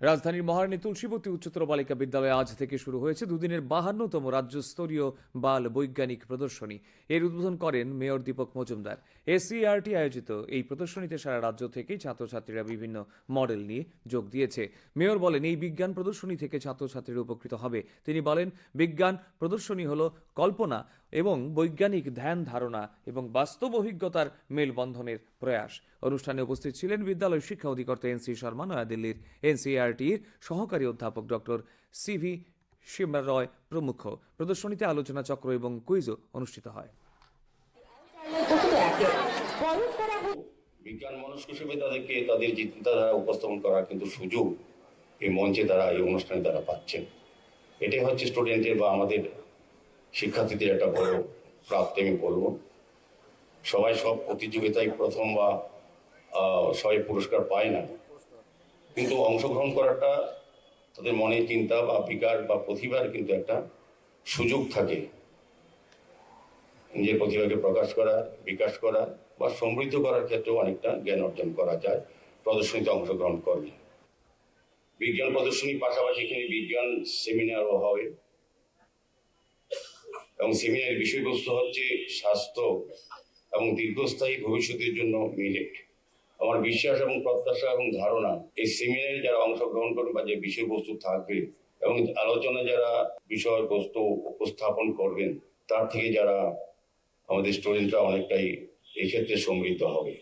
রাজধানীর মহারানী তুলসীবতী উচ্চতর বালিকা বিদ্যালয়ে আজ থেকে শুরু হয়েছে দুদিনের বাহান্নতম রাজ্যস্তরীয় বাল বৈজ্ঞানিক প্রদর্শনী। এর উদ্বোধন করেন মেয়র দীপক মজুমদার। এসসিআরটি আয়োজিত এই প্রদর্শনীতে সারা রাজ্য থেকেই ছাত্রছাত্রীরা বিভিন্ন মডেল নিয়ে যোগ দিয়েছে। মেয়র বলেন, এই বিজ্ঞান প্রদর্শনী থেকে ছাত্রছাত্রীরা উপকৃত হবে। তিনি বলেন, বিজ্ঞান প্রদর্শনী হল কল্পনা এবং বৈজ্ঞানিক ধ্যান ধারণা এবং বাস্তব অভিজ্ঞতার মেলবন্ধনের প্রয়াস। অনুষ্ঠানে উপস্থিত ছিলেন বিদ্যালয় শিক্ষা অধিকর্তা এনসি শর্মা, নয়াদিল্লির এনসিআরটির সহকারী অধ্যাপক ডক্টর সিভি শিমরা রয় প্রমুখ। প্রদর্শনীতে আলোচনা চক্র এবং কুইজও অনুষ্ঠিত হয়। বিজ্ঞান মনস্ক হিসেবে তাদেরকে তাদের যে চিন্তাধারা উপস্থাপন করার কিন্তু সুযোগ এই মঞ্চে তারা, এই অনুষ্ঠানে তারা পাচ্ছেন। এটাই হচ্ছে স্টুডেন্টের বা আমাদের শিক্ষার্থীদের একটা বড় প্রাপ্তি আমি বলব। সবাই সব প্রতিযোগিতায় প্রথম বা সবাই পুরস্কার পায় না। কিন্তু অংশগ্রহণ করাটা তাদের মনে চিন্তা বা বিকার বা প্রতিভার কিন্তু একটা সুযোগ থাকে। নিজের প্রতিভাকে প্রকাশ করা, বিকাশ করা বা সমৃদ্ধ করার ক্ষেত্রেও অনেকটা জ্ঞান অর্জন করা যায় প্রদর্শনীতে অংশগ্রহণ করলে। বিজ্ঞান প্রদর্শনীর পাশাপাশি এখানে বিজ্ঞান সেমিনারও হবে। এবং সেমিনারের বিষয়বস্তু হচ্ছে স্বাস্থ্য এবং দীর্ঘস্থায়ী ভবিষ্যতের জন্য মিলেট। আমার বিশ্বাস এবং প্রত্যাশা এবং ধারণা, এই সেমিনারে যারা অংশগ্রহণ করবে বা যে বিষয়বস্তু থাকবে এবং আলোচনা যারা বিষয়বস্তু উপস্থাপন করবেন, তার থেকে যারা আমাদের স্টুডেন্টরা অনেকটাই এক্ষেত্রে সমৃদ্ধ হবে।